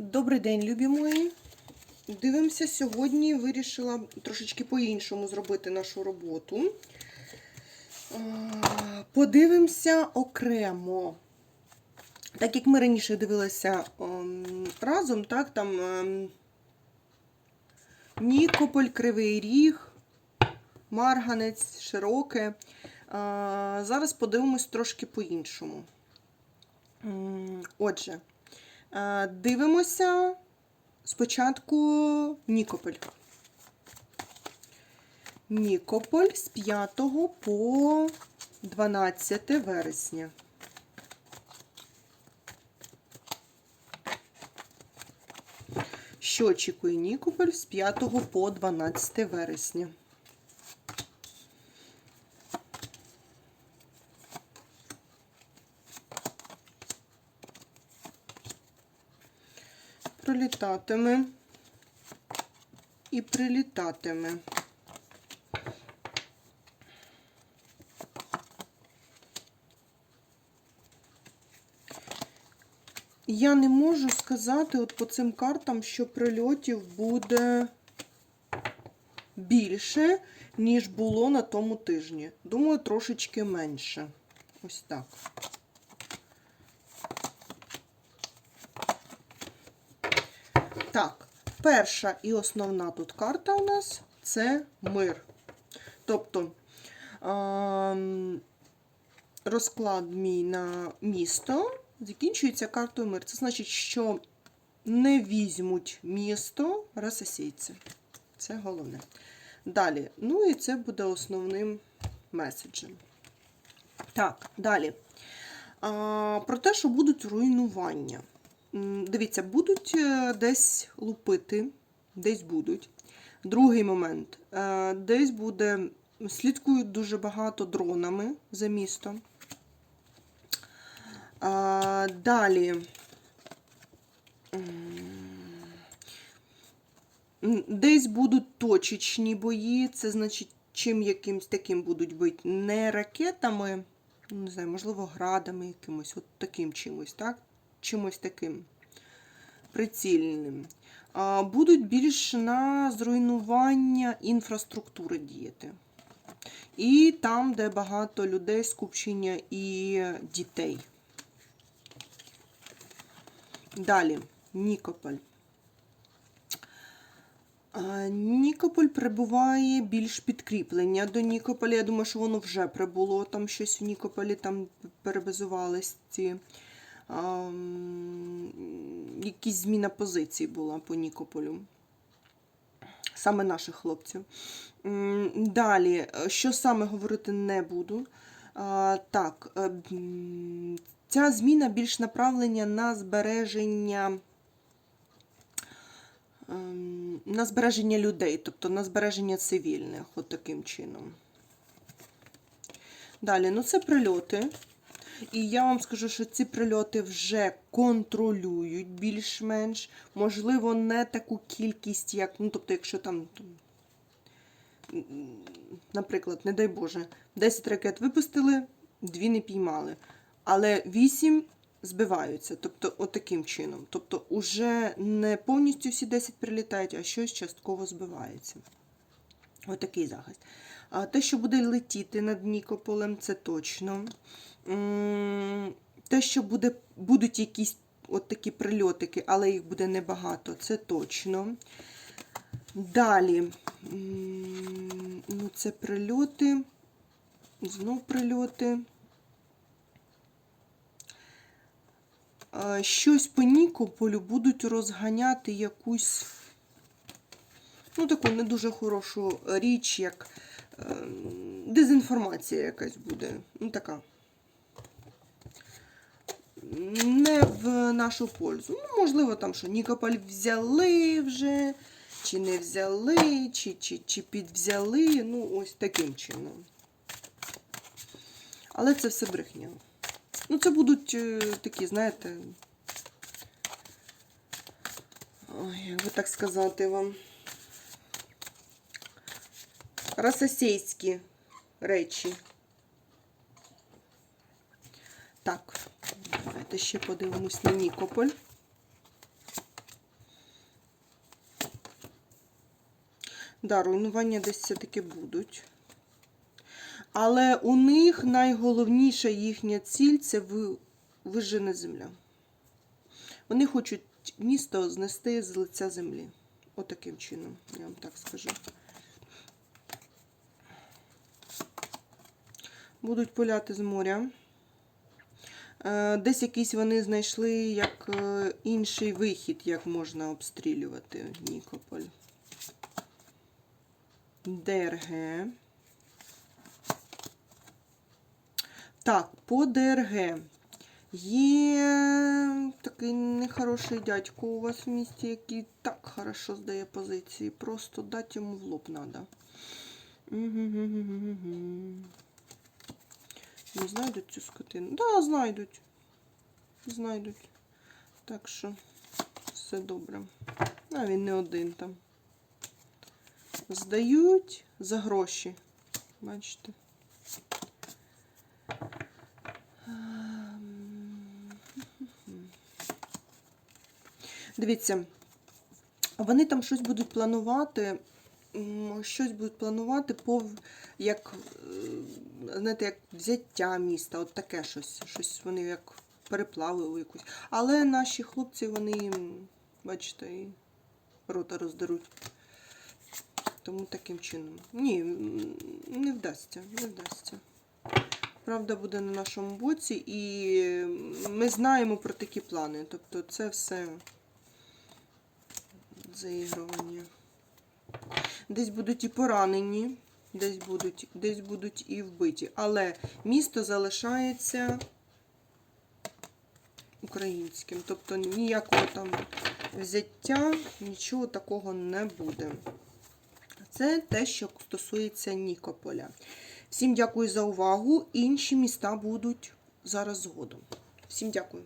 Добрий день, любі мої. Дивимося, сьогодні вирішила трошечки по-іншому зробити нашу роботу. Подивимося окремо. Так як ми раніше дивилися ем, разом, так, там ем, Нікополь, Кривий Ріг, Марганець, Широке. Зараз подивимось трошки по-іншому. Отже. Е, Дивимося спочатку Нікополь. Нікополь з 5 по 12 вересня. Що очікує Нікополь з 5 по 12 вересня? Пролітатиме і прилітатиме. Я не можу сказати от по цим картам, що прильотів буде більше, ніж було на тому тижні. Думаю, трошечки менше. Ось так. Так, перша і основна тут карта у нас це мир. Тобто ем, розклад мій на місто закінчується картою мир. Це значить, що не візьмуть місто рососійці. Це головне. Далі. Ну і це буде основним меседжем. Так, далі. А, Про те, що будуть руйнування. Дивіться, будуть е, десь лупити, десь будуть. Другий момент. е, Десь буде, слідкують дуже багато дронами за містом. Далі. Десь будуть точечні бої. Це значить, чим якимсь таким будуть бити. Не ракетами, не знаю, можливо, градами якимось, от таким чимось, так? Чимось таким прицільним. Будуть більш на зруйнування інфраструктури діяти. І там, де багато людей, скупчення і дітей. Далі, Нікополь. Нікополь прибуває більш підкріплення до Нікополя. Я думаю, що воно вже прибуло. Там щось в Нікополі там перебазувались ці. Якісь зміна позицій була по Нікополю. Саме наших хлопців. Далі, е, що саме говорити не буду. Так, е, ця зміна більш направлення на збереження. ем, На збереження людей, тобто на збереження цивільних, от таким чином. Далі, ну це прильоти. І я вам скажу, що ці прильоти вже контролюють більш-менш. Можливо, не таку кількість, як. Ну, тобто, якщо там, наприклад, не дай Боже, 10 ракет випустили, 2 не піймали. Але 8 збиваються. Тобто, отаким чином. Тобто, уже не повністю всі 10 прилітають, а щось частково збивається. Отакий захист. А те, що буде летіти над Нікополем, це точно. Те, що буде, будуть якісь от такі прильотики, але їх буде небагато, це точно. Далі, ну, це прильоти, знов прильоти. Щось по Нікополю будуть розганяти якусь, ну, таку не дуже хорошу річ, як е, дезінформація якась буде. Ну, така. Не в нашу пользу. Ну, можливо, там що Нікополь взяли вже, чи не взяли, чи, чи, чи підвзяли. Ну, ось таким чином. Але це все брехня. Ну, це будуть е, такі, знаєте. Ой, як би так сказати вам рососійські речі. Так, давайте ще подивимось на Нікополь. Да, руйнування десь все-таки будуть. Але у них найголовніша їхня ціль це вижена земля. Вони хочуть місто знести з лиця землі. Отаким чином, я вам так скажу. Будуть поляти з моря. Е, Десь якийсь вони знайшли як е, інший вихід, як можна обстрілювати Нікополь. ДРГ. Так, по ДРГ. Є такий нехороший дядько у вас в місті, який так хорошо здає позиції. Просто дати йому в лоб треба. Не знайдуть цю скотину? Да, знайдуть. Знайдуть. Так що все добре. А він не один там. Здають за гроші. Бачите? Дивіться, вони там щось будуть планувати. Щось будуть планувати по як, е, знаєте, як взяття міста, от таке щось. Щось вони як переплави у якусь. Але наші хлопці, вони, бачите, і рота роздеруть. Тому таким чином. Ні, не вдасться, не вдасться. Правда буде на нашому боці, і ми знаємо про такі плани. Тобто це все заігрування. Десь будуть і поранені, десь будуть, десь будуть і вбиті. Але місто залишається українським. Тобто ніякого там взяття, нічого такого не буде. Це те, що стосується Нікополя. Всім дякую за увагу. Інші міста будуть зараз згодом. Всім дякую.